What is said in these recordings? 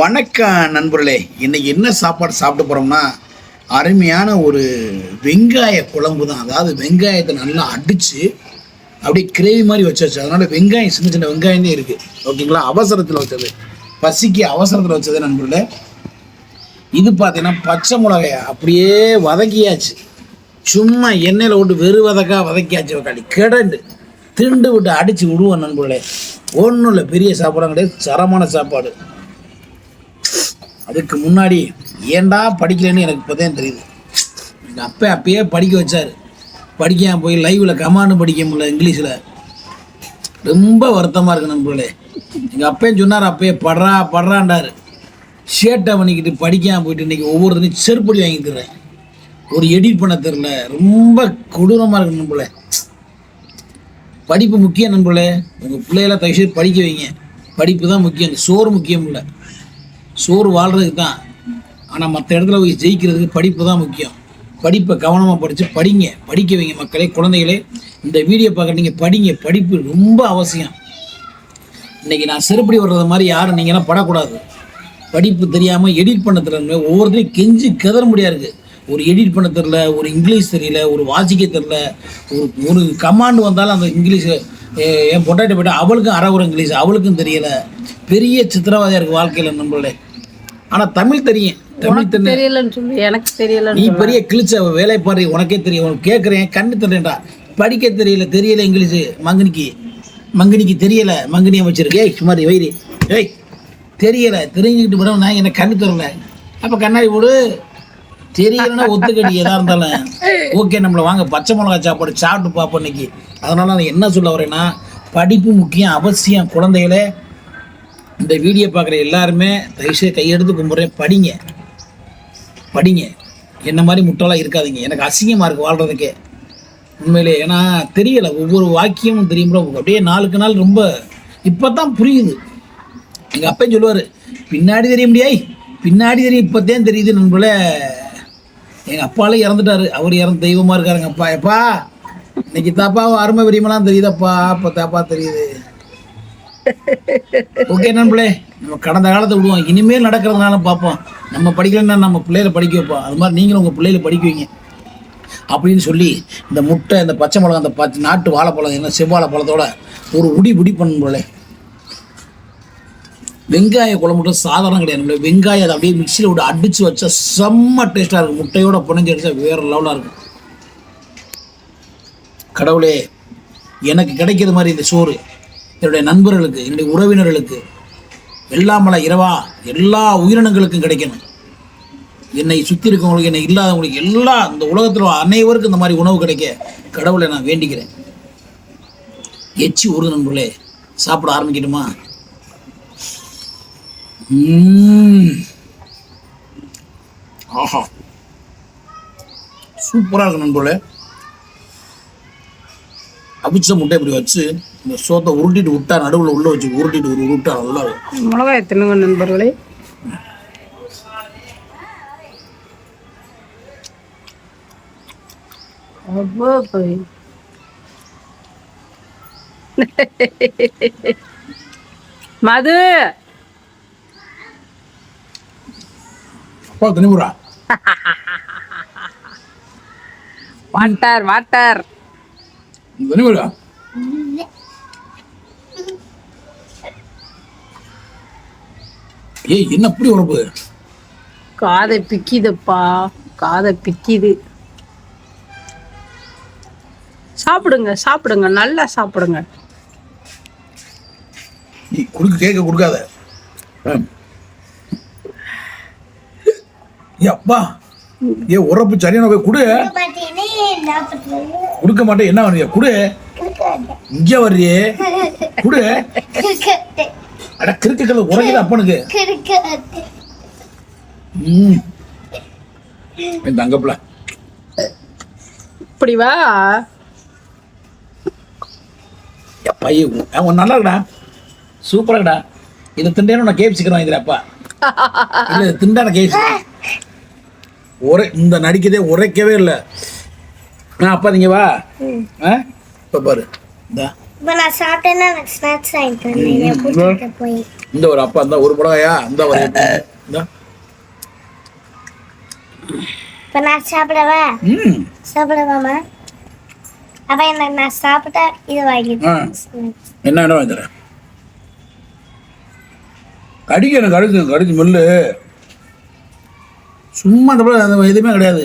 வணக்கம் நண்பர்களே இன்னைக்கு என்ன சாப்பாடு சாப்பிட போறோம்னா அருமையான ஒரு வெங்காய குழம்பு தான் அதாவது வெங்காயத்தை நல்லா அடிச்சு அப்படியே கிரேவி மாதிரி வச்சாச்சு அதனால வெங்காயம் சின்ன சின்ன வெங்காயம் தான் இருக்கு. ஓகேங்களா? அவசரத்தில் வச்சது. பசிக்கு அவசரத்தில் வச்சது நண்பர்களே. இது பார்த்தீங்கன்னா பச்சை மிளகாய அப்படியே வதக்கியாச்சு. சும்மா எண்ணெயில் விட்டு வெறு வதக்கா வதக்கியாச்சு. வக்காளி கிடண்டு திண்டு விட்டு அடித்து விடுவோம் நண்பர்களே. ஒன்றும் இல்லை பெரிய சாப்பாடு கிடையாது. சரமான சாப்பாடு. அதுக்கு முன்னாடி ஏண்டா படிக்கலைன்னு எனக்கு இப்போதான் தெரியுது. எங்கள் அப்பா அப்பயே படிக்க வச்சார். படிக்க போய் லைவில் கமாண்டு படிக்க முடியல இங்கிலீஷில். ரொம்ப வருத்தமாக இருக்கு நண்பர்களே எங்கள் அப்பையும் சொன்னார் அப்பயே படுறா படுறான்டார். ஷேட்டை பண்ணிக்கிட்டு படிக்காம போயிட்டு இன்னைக்கு ஒவ்வொருத்தனையும் செருப்படி வாங்கி தர்றேன். ஒரு எடிட் பண்ண தெரில ரொம்ப கொடூரமாக இருக்கு நண்பர்களே படிப்பு முக்கியம் நண்பர்களே உங்கள் பிள்ளைகளை தயவுசெய்து படிக்க வைங்க. படிப்பு தான் முக்கியம். சோறு முக்கியம் இல்லை. சோறு வாழ்றதுக்கு தான். ஆனால் மற்ற இடத்துல போய் ஜெயிக்கிறதுக்கு படிப்பு தான் முக்கியம். படிப்பை கவனமாக படித்து படிங்க. படிக்க வைங்க மக்களே குழந்தைகளே. இந்த வீடியோ பார்க்க நீங்கள் படிங்க. படிப்பு ரொம்ப அவசியம். இன்னைக்கு நான் செருப்படி வர்றது மாதிரி யாரும் நீங்கள்லாம் படக்கூடாது. படிப்பு தெரியாமல் எடிட் பண்ண தெரியல. ஒவ்வொருத்தரையும் கெஞ்சி கதற முடியாது ஒரு எடிட் பண்ண தெரில ஒரு இங்கிலீஷ் தெரியல ஒரு வாசிக்க தெரில ஒரு ஒரு கமாண்டு வந்தாலும் அந்த இங்கிலீஷ் என் பொட்டாட்டி போய்ட்டு அவளுக்கும் அறகுற இங்கிலீஷ் அவளுக்கும் தெரியலை. பெரிய சித்திரவாதியாக இருக்குது வாழ்க்கையில் நம்மளோட ஆனால் தமிழ் தெரியும். தமிழ் தெரியலன்னு சொல்லு எனக்கு தெரியலன்னு நீ பெரிய கிழிச்ச வேலை பாரு உனக்கே தெரியும். உனக்கு கேட்குறேன் கண்ணு தரேன்டா படிக்க தெரியல தெரியல இங்கிலீஷு. மங்கனிக்கு மங்கனிக்கு தெரியல மங்கனியை வச்சிருக்கு ஏய் சுமாரி வைரி ஏய் தெரியல தெரிஞ்சுக்கிட்டு போட நான் எனக்கு கண்ணு தரல அப்போ கண்ணாடி போடு. தெரியலன்னா ஒத்துக்கடி எதா இருந்தாலும். ஓகே நம்மளை வாங்க பச்சை மிளகா சாப்பாடு சாப்பிட்டு பார்ப்போம் இன்னைக்கு. அதனால நான் என்ன சொல்ல வரேன்னா படிப்பு முக்கியம் அவசியம். குழந்தைகளே இந்த வீடியோ பார்க்குற எல்லாருமே தயவுசெய்து கையெடுத்து கும்பிட்றேன். படிங்க. படிங்க. என்ன மாதிரி முட்டாளாக இருக்காதீங்க. எனக்கு அசிங்கமாக இருக்குது வாழ்கிறதுக்கே உண்மையிலே ஏன்னா தெரியலை. ஒவ்வொரு வாக்கியமும் தெரியும் அப்படியே நாளுக்கு நாள் ரொம்ப இப்போ தான் புரியுது. எங்கள் அப்பையும் சொல்லுவார் பின்னாடி தெரிய முடியாய் பின்னாடி தெரியும். இப்போத்தான் தெரியுது நண்பல எங்கள் அப்பாலே இறந்துட்டாரு. அவர் இறந்து தெய்வமாக இருக்காருங்க அப்பா. எப்பா இன்னைக்கு தாப்பா அருமை விரியமெல்லாம் தெரியுதப்பா. இப்போ தாப்பா தெரியுது. ஓகே நண்பர்களே நம்ம கடந்த காலத்தை விடுவோம். இனிமேல் நடக்கிறதுனால பார்ப்போம். நம்ம படிக்கலைன்னா நம்ம பிள்ளையில படிக்க வைப்போம். அது மாதிரி நீங்களும் உங்கள் பிள்ளையில படிக்க வைங்க. அப்படின்னு சொல்லி இந்த முட்டை இந்த பச்சை மிளகா அந்த பச்சை நாட்டு வாழைப்பழம் என்ன செவ்வாழை பழத்தோட ஒரு உடி உடி பண்ணும்போலே வெங்காய குழம்பு சாதாரணம் கிடையாது வெங்காயம் அதை அப்படியே மிக்சியில் விட்டு அடித்து வச்சா செம்ம டேஸ்ட்டாக இருக்கும். முட்டையோட புனைஞ்சு அடித்தா வேறு லெவலாக இருக்கும். கடவுளே எனக்கு கிடைக்கிற மாதிரி இந்த சோறு. என்னுடைய நண்பர்களுக்கு என்னுடைய உறவினர்களுக்கு எல்லாமல இரவா எல்லா உயிரினங்களுக்கும் கிடைக்கணும். என்னை சுற்றி இருக்கவங்களுக்கு என்னை இல்லாதவங்களுக்கு எல்லா இந்த உலகத்தில் அனைவருக்கும் இந்த மாதிரி உணவு கிடைக்க கடவுளை நான் வேண்டிக்கிறேன். எச்சி ஒரு நண்பர்களே சாப்பிட ஆரம்பிக்கணுமா ஆஹா. சூப்பராக இருக்கு நண்பர்களே. அவிச்ச முட்டை இப்படி வச்சு இந்த சோத்தை உருட்டிட்டு விட்டா நடுவில் உள்ள வச்சு உருட்டிட்டு ஒரு உருட்டா நல்லா மிளகாய் தின்னுங்க நண்பர்களே? மது! அப்பா வாட்டர் வாட்டர். தனிமுறா ஏய் என்ன அப்படி உறப்பு காதை பிக்கிதுப்பா. காதை பிக்கிது. சாப்பிடுங்க சாப்பிடுங்க. நல்லா சாப்பிடுங்க. நீ குடுக்க கேட்க கொடுக்காத. அப்பா. ஏ உறப்பு சரியான போய் குடு. கொடுக்க மாட்டேன். என்ன வர்றியா குடு. இங்க வர்றியே. குடு. அட கிறுக்குகள் உறங்குது அப்பனுக்கு. என் தங்கப்பிள்ள இப்படி வா. ஐயோ அவன் நல்லா இருக்கடா. சூப்பரா இருக்கடா. இதை திண்டேன்னு நான் கேப்சிக்கிறேன் வாங்கிக்கிறேன் அப்பா. இல்லை இது திண்டா நான் கேப்சிக்கிறேன் உரை இந்த நடிக்கதே உரைக்கவே இல்லை. ஆ அப்பா நீங்க வா. ஆ இப்போ பாரு. இந்தா. இப்போ நான் சாப்பிட்டேன்னா எனக்கு ஸ்நாக்ஸ் வாங்கிட்டு போய். இந்த ஒரு அப்பா இந்த ஒரு மிளகாயா இந்த ஒரு இந்த. இப்ப நான் சாப்பிடவா? ம். சாப்பிடவாமா? அப்ப எனக்கு நான் சாப்பிட்டா இது வாங்கிட்டு ஆ. என்ன என்ன வாங்கி தரேன்? கடிக்க எனக்கு கடிச்சு கடிச்சு மெல்லு. சும்மா அந்த எதுவுமே கிடையாது.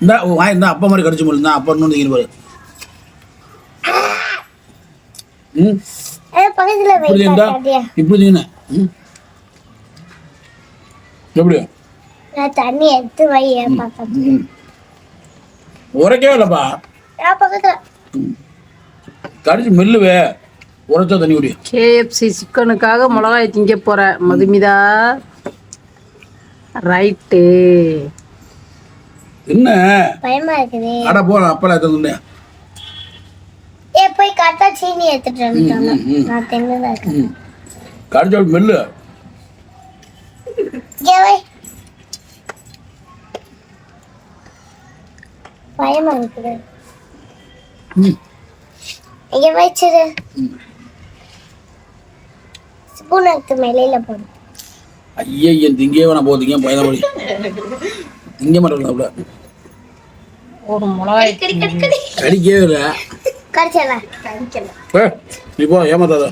இந்த வாங்கி இருந்தா அப்பா மாதிரி கடிச்சு தான் அப்பா இன்னொன்று பாரு ம்? இப்படி இருந்தா இப்படி தண்ணி எடுத்து வை உரைக்கவே இல்லைப்பா. கடிச்சு மெல்லுவே. உரைச்சா தண்ணி குடி. கேஎஃப்சி சிக்கனுக்காக மிளகாய் திங்க போற மதுமிதா. ரைட்டு. என்ன? பயமா இருக்குது. அட போ அப்பெல்லாம் எடுத்து ஏ போய் கரெக்டா சீனி எடுத்துட்டு வந்துட்டோம். நான் தின்னுதான் இருக்கேன். ம். கடிச்சா மெல்லு. இங்க வை. பயமா இருக்குது. இங்க வச்சிரு ஸ்பூன் எடுத்து மேலையில போடு. ஐயே திங்கே வேணாம் போ திங்க பயணம் திங்க மாட்டேன் ஒரு மிளகாய். கடிக்கவே இல்லை. கடிச்சல கடிக்கல ஏ நீ போ ஏமாத்தாத.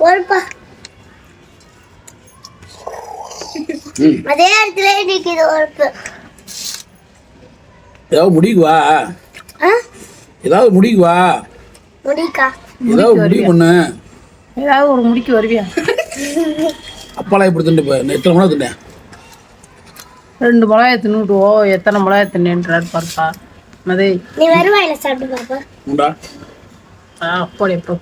ஒருப்பா. அதே இடத்துல நிக்குது ஒருப்பு. ஏதாவது முடிக்கு வா. ஆ? ஏதாவது முடிக்கு வா. முடிக்கா. ஏதாவது முடிவு பண்ணு. ஏதாவது ஒரு முடிக்கு வருவியா? அப்பெல்லாம் இப்படி நான் எத்தனை மணி தின்னேன்? ரெண்டு மிளகாய் தின்னுட்டுவோம் எத்தனை மிளகாய் தின்னுன்றாரு பாருப்பா. மதி. நீ வருவாயில சாப்பிட்டு பாப்பா? உண்டா? ஆ அப்படி எப்போ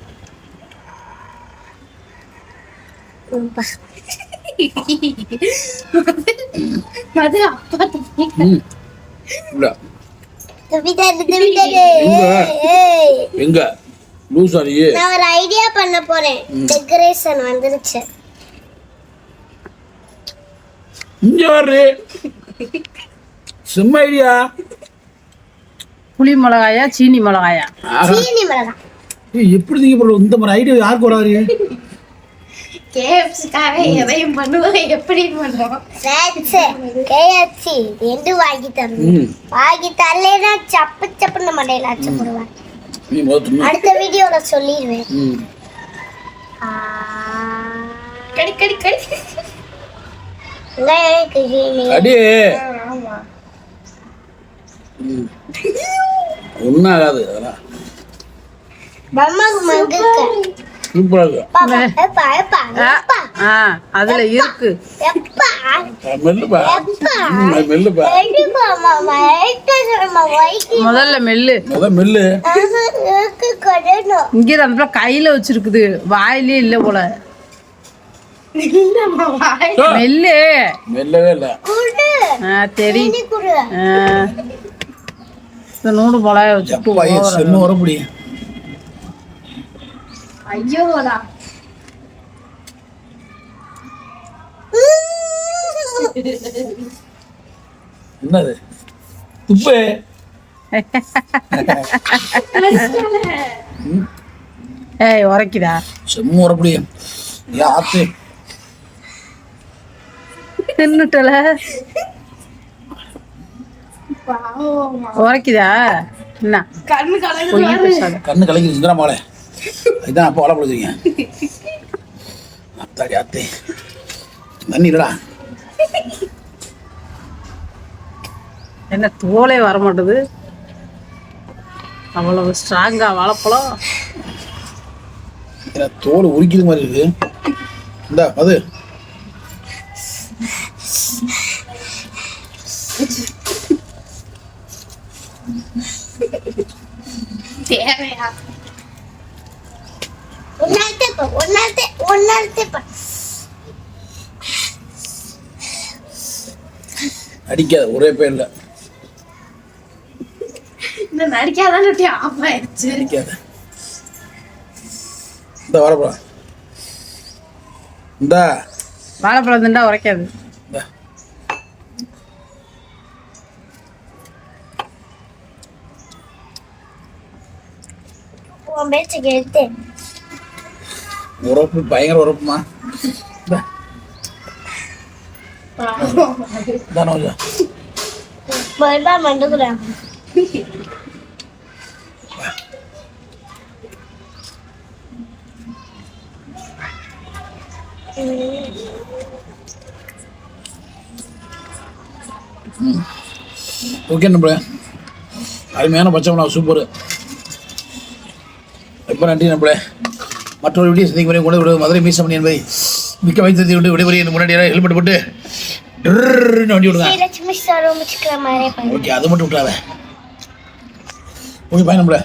உம்பா. ம். இல்லை துப்பிட்டாரு, துப்பிட்டாரு. எங்க? லூசா நீ நான் ஒரு ஐடியா பண்ண போறேன். டெக்கரேஷன் வந்துருச்சு. இங்க வர்றே. செம்ம ஐடியா புளி மிளகாயா சீனி மிளகாயா? சீனி மிளகாய் ஏய், எப்படி நீங்க போடுறது இந்த மாதிரி ஐடியா யாருக்கு வராது கேஎஃப்சிக்காக எதையும் பண்ணுவோம் எப்படி பண்ணுவோம் கேஎஃப்சி ரெண்டு வாங்கி தரணும். வாங்கி தரலைன்னா சப்பு சப்புன்னு மண்டையில அடிச்சு போடுவேன். அடுத்த வீடியோல சொல்லிடுவேன். கடி கடி கடி. இங்க இருக்கு சீனி. அடி ஆமா. ஒன்றும் ஆகாது அதெல்லாம் சூப்பராக இருக்கு. அதுல. முதல்ல மெல்லு. மெல்லு. இங்கே அந்த கையில வச்சிருக்குது. வாயிலே இல்ல போல. மெல்லு. மெல்லவே இல்லை. குடு, ஆ தெரி. சீனி குடு. ஆ. இந்த நூறு வச்சுட்டு எப்பா ஏன் செம்ம வரப்படி ஐயோடா என்னது? துப்பு. ஏய் உரைக்குதா? செம்ம வரப்படி ஏன் ஆத்து. தின்னுட்டல. உரைக்குதா? என்ன? கண்ணு பேசாத. கண்ணு கலக்கி சுந்தரா மகளே. இதுதான் அப்பா வளப்படுத்துறீங்க அத்தாடி அத்தே. தண்ணி இல்லடா. என்ன தோலே வர மாட்டுது அவ்வளவு ஸ்ட்ராங்கா வாழைப்பழம். தோல் உரிக்கிற மாதிரி இருக்கு. இந்தா அது. தேவையா ஒரு அடிக்காத ஒரே பேர் இந்த நடிக்காதான் ஆஃப் ஆயிடுச்சு அடிக்காத. இந்த வரப்பா இந்த. வாழைப்பழம் திண்டா உரைக்காது. உன் பேச்சை கேட்டு. உரப்பு பயங்கர உரப்புமா? இந்தா தானே கொஞ்சம் பல்பா மண்டுக்குறேன் ஓகே நம்மள அருமையான பச்சை மிளகா சூப்பர். ரொம்ப நன்றி நம்மள மற்றொரு வீடியோ சந்திக்கும் வரை கூட விட மதுரை மீசமணி என்பதை மிக்க வைத்திருத்தி விட்டு விடைபெறிய முன்னாடியாக ஹெல்மெட் போட்டு வண்டி விடுங்க ஓகே அது மட்டும் விட்டாத ஓகே பாய் நம்மள